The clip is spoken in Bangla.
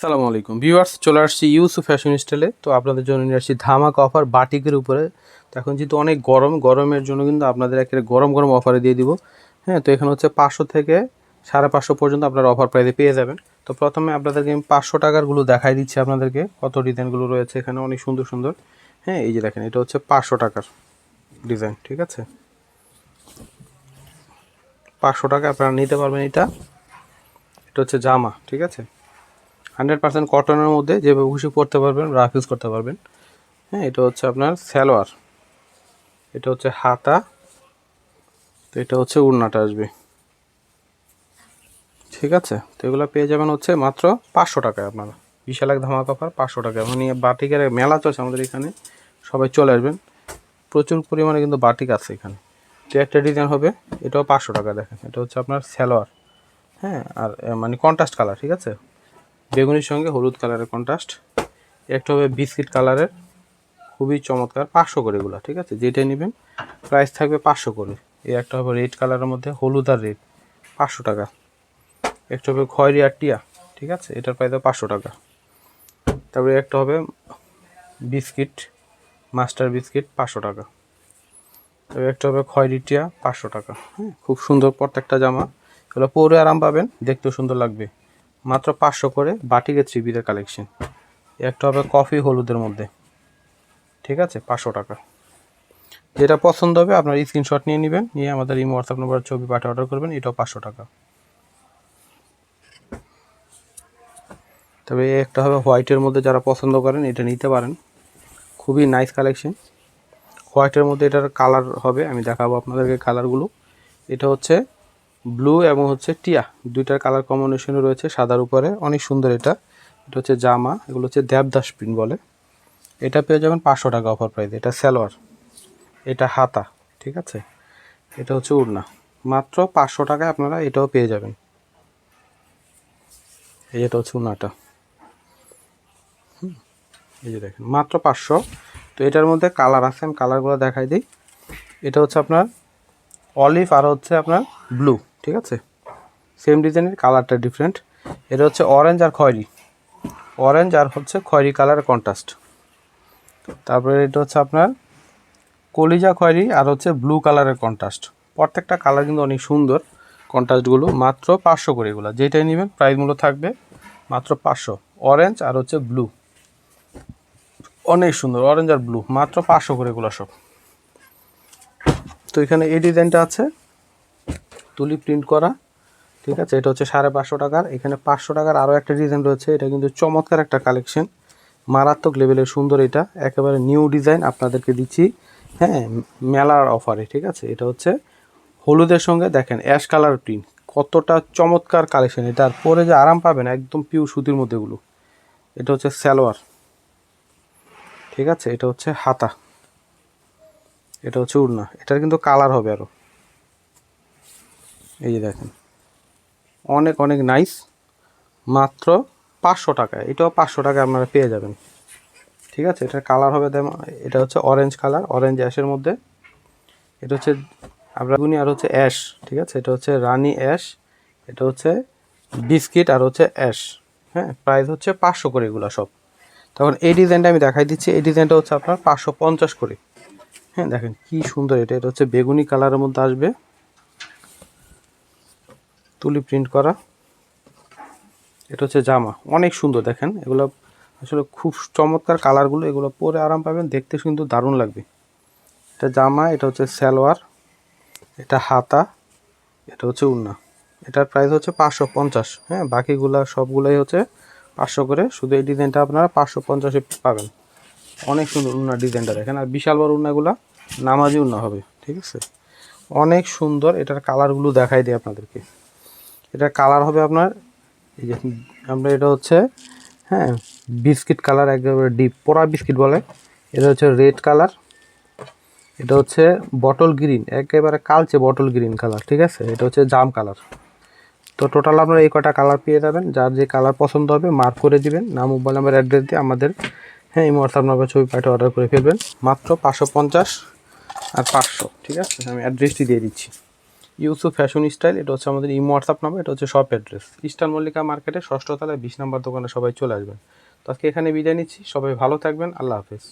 সালামু আলাইকুম। ভিউয়ার্স, চলে আসছি ইউসু ফ্যাশন স্টাইলে। তো আপনাদের জন্য নিয়ে আসছি ধামাক অফার বাটিকের উপরে। তো এখন যেহেতু অনেক গরম, গরমের জন্য কিন্তু আপনাদের একেবারে গরম গরম অফারে দিয়ে দিব। হ্যাঁ তো এখানে হচ্ছে পাঁচশো থেকে সাড়ে পাঁচশো পর্যন্ত আপনারা অফার প্রাইসে পেয়ে যাবেন। তো প্রথমে আপনাদেরকে আমি পাঁচশো টাকারগুলো দেখাই দিচ্ছি আপনাদেরকে। কত ডিজাইনগুলো রয়েছে এখানে, অনেক সুন্দর সুন্দর। হ্যাঁ এই যে দেখেন, এটা হচ্ছে পাঁচশো টাকার ডিজাইন, ঠিক আছে? পাঁচশো টাকা আপনারা নিতে পারবেন এটা। এটা হচ্ছে জামা, ঠিক আছে? হান্ড্রেড পার্সেন্ট কটনের মধ্যে যেভাবে খুশি পরতে পারবেন, রাফ ইউজ করতে পারবেন। হ্যাঁ এটা হচ্ছে আপনার স্যালোয়ার এটা হচ্ছে হাতা। তো এটা হচ্ছে উড়নাটা আসবে। ঠিক আছে? তো এগুলো পেয়ে যাবেন হচ্ছে মাত্র পাঁচশো টাকায় আপনারা। বিশাল এক ধামাকা অফার, পাঁচশো টাকা মানে বাটিকের মেলা চলছে আমাদের এখানে। সবাই চলে আসবেন। প্রচুর পরিমাণে কিন্তু বাটিক আছে এখানে। তো একটা ডিজাইন হবে, এটাও পাঁচশো টাকা দেখেন। এটা হচ্ছে আপনার স্যালোয়ার হ্যাঁ আর মানে কন্ট্রাস্ট কালার, ঠিক আছে? বেগুনির সঙ্গে হলুদ কালারের কন্ট্রাস্ট একটা হবে বিস্কিট কালারের। খুবই চমৎকার, পাঁচশো করে এগুলো, ঠিক আছে? যেটাই নেবেন প্রাইস থাকবে পাঁচশো করে। এই একটা হবে রেড কালারের মধ্যে হলুদ আর রেড পাঁচশো টাকা। একটা হবে খয়েরি আর টিয়া, ঠিক আছে? এটার প্রাইস হবে পাঁচশো টাকা। তারপরে একটা হবে বিস্কিট মাস্টার বিস্কিট, পাঁচশো টাকা। তবে একটা হবে খয়েরি টিয়া, পাঁচশো টাকা। হ্যাঁ খুব সুন্দর প্রত্যেকটা জামা। এগুলো পরে আরাম পাবেন, দেখতেও সুন্দর লাগবে। মাত্র পাঁচশো করে বাটিকের থ্রি পিসের কালেকশন একটা হবে কফি হলুদের মধ্যে। ঠিক আছে? পাঁচশো টাকা। যেটা পছন্দ হবে আপনার স্ক্রিনশট নিয়ে নেবেন, নিয়ে আমাদের এই হোয়াটসঅ্যাপ নম্বর ছবি পাঠিয়ে অর্ডার করবেন, এটাও পাঁচশো টাকা। তবে একটা হবে হোয়াইটের মধ্যে যারা পছন্দ করেন, এটা নিতে পারেন। খুবই নাইস কালেকশন হোয়াইটের মধ্যে এটার কালার হবে, আমি দেখাবো আপনাদেরকে কালারগুলো এটা হচ্ছে ব্লু এবং হচ্ছে টিয়া। দুইটার কালার কম্বিনেশনে রয়েছে সাদার উপরে। অনেক সুন্দর এটা। এটা হচ্ছে জামা এগুলো হচ্ছে দেবদাস প্রিন্ট বলে। এটা পেয়ে যাবেন পাঁচশো টাকা অফার প্রাইস এটা স্যালোয়ার এটা হাতা ঠিক আছে? এটা হচ্ছে উড়না। মাত্র পাঁচশো টাকায় আপনারা এটাও পেয়ে যাবেন। এই এটা হচ্ছে উড়নাটা। হুম, এই যে দেখেন মাত্র পাঁচশো। তো এটার মধ্যে কালার আছে আমি কালারগুলো দেখাই দিই। এটা হচ্ছে আপনার অলিভ আর হচ্ছে আপনার ব্লু ঠিক আছে? সেম ডিজাইনের কালারটা ডিফারেন্ট এটা হচ্ছে অরেঞ্জ আর খয়েরি। অরেঞ্জ আর হচ্ছে খয়েরি কালার কন্ট্রাস্ট তারপরে এটা হচ্ছে আপনার কলিজা খয়েরি আর হচ্ছে ব্লু কালারের কন্ট্রাস্ট প্রত্যেকটা কালার কিন্তু অনেক সুন্দর কন্ট্রাস্টগুলো মাত্র পাঁচশো করে এগুলো। যেটাই নেবেন প্রাইস থাকবে মাত্র পাঁচশো। অরেঞ্জ আর হচ্ছে ব্লু অনেক সুন্দর অরেঞ্জ আর ব্লু মাত্র পাঁচশো করে এগুলো সব। তো এখানে এই ডিজাইনটা আছে। তুলি প্রিন্ট করা, ঠিক আছে? এটা হচ্ছে সাড়ে পাঁচশো টাকার। এখানে পাঁচশো টাকার আরও একটা ডিজাইন রয়েছে। এটা কিন্তু চমৎকার একটা কালেকশন মারাত্মক লেভেলের সুন্দর এটা। একেবারে নিউ ডিজাইন আপনাদেরকে দিচ্ছি। হ্যাঁ মেলার অফারে ঠিক আছে? এটা হচ্ছে হলুদের সঙ্গে দেখেন অ্যাশ কালার প্রিন্ট কতটা চমৎকার কালেকশন এটা। আর পরে যে আরাম পাবেন একদম পিউ সুতির মধ্যে এগুলো। এটা হচ্ছে সালোয়ার। ঠিক আছে? এটা হচ্ছে হাতা। এটা হচ্ছে উড়না। এটার কিন্তু কালার হবে আরও এই যে দেখেন। অনেক অনেক নাইস মাত্র পাঁচশো টাকায় এটাও পাঁচশো টাকায় আপনারা পেয়ে যাবেন। ঠিক আছে? এটার কালার হবে এটা হচ্ছে অরেঞ্জ কালার অরেঞ্জ অ্যাশের মধ্যে। এটা হচ্ছে আমরা গুনি আর হচ্ছে অ্যাশ ঠিক আছে? এটা হচ্ছে রানি অ্যাশ এটা হচ্ছে বিস্কিট আর হচ্ছে অ্যাশ হ্যাঁ? প্রাইস হচ্ছে পাঁচশো করে এগুলো সব। তখন এই ডিজাইনটা আমি দেখাই দিচ্ছি। এই ডিজাইনটা হচ্ছে আপনার পাঁচশো পঞ্চাশ করে। হ্যাঁ দেখেন কি সুন্দর এটা। এটা হচ্ছে বেগুনি কালারের মধ্যে আসবে। তুলি প্রিন্ট করা। এটা হচ্ছে জামা। অনেক সুন্দর দেখেন। এগুলো আসলে খুব চমৎকার কালারগুলো এগুলো পরে আরাম পাবেন। দেখতে কিন্তু দারুণ লাগবে। এটা জামা, এটা হচ্ছে সালোয়ার, এটা হাতা, এটা হচ্ছে উন্না। এটার প্রাইস হচ্ছে পাঁচশো পঞ্চাশ। হ্যাঁ বাকিগুলা সবগুলোই হচ্ছে পাঁচশো করে। শুধু এই ডিজাইনটা আপনারা পাঁচশো পঞ্চাশে পাবেন। অনেক সুন্দর উন্না ডিজাইনটা দেখেন। আর বিশাল বড় উন্নাগুলা নামাজি উন্না হবে। ঠিক আছে? অনেক সুন্দর এটার কালারগুলো দেখাই দিই আপনাদেরকে। এটার কালার হবে আপনার, এই যে আমরা এটা হচ্ছে হ্যাঁ বিস্কিট কালার একেবারে ডিপ পোড়া বিস্কিট বলে। এটা হচ্ছে রেড কালার এটা হচ্ছে বটল গ্রিন একেবারে কালচে বটল গ্রিন কালার ঠিক আছে? এটা হচ্ছে জাম কালার তো টোটাল আপনারা এই কটা কালার পেয়ে যাবেন, যার যে কালার পছন্দ হবে মার্ক করে দিবেন নাম মোবাইল নাম্বার অ্যাড্রেস দিয়ে আমাদের হ্যাঁ এই হোয়াটসঅ্যাপ নাম্বার ছবি পাঠিয়ে অর্ডার করে ফেলবেন। মাত্র পাঁচশো পঞ্চাশ আর পাঁচশো, ঠিক আছে? আমি অ্যাড্রেসটি দিয়ে দিচ্ছি। ইউসুফ ফ্যাশন স্টাইল, এটা হচ্ছে আমাদের ইমো হোয়াটসঅ্যাপ নাম্বার এটা হচ্ছে শপ অ্যাড্রেস ইস্টার্ন মল্লিকা মার্কেটে ষষ্ঠ তলায় বিশ নাম্বার দোকানে সবাই চলে আসবেন। তো আজকে এখানে বিদায় নিচ্ছি, সবাই ভালো থাকবেন, আল্লাহ হাফেজ।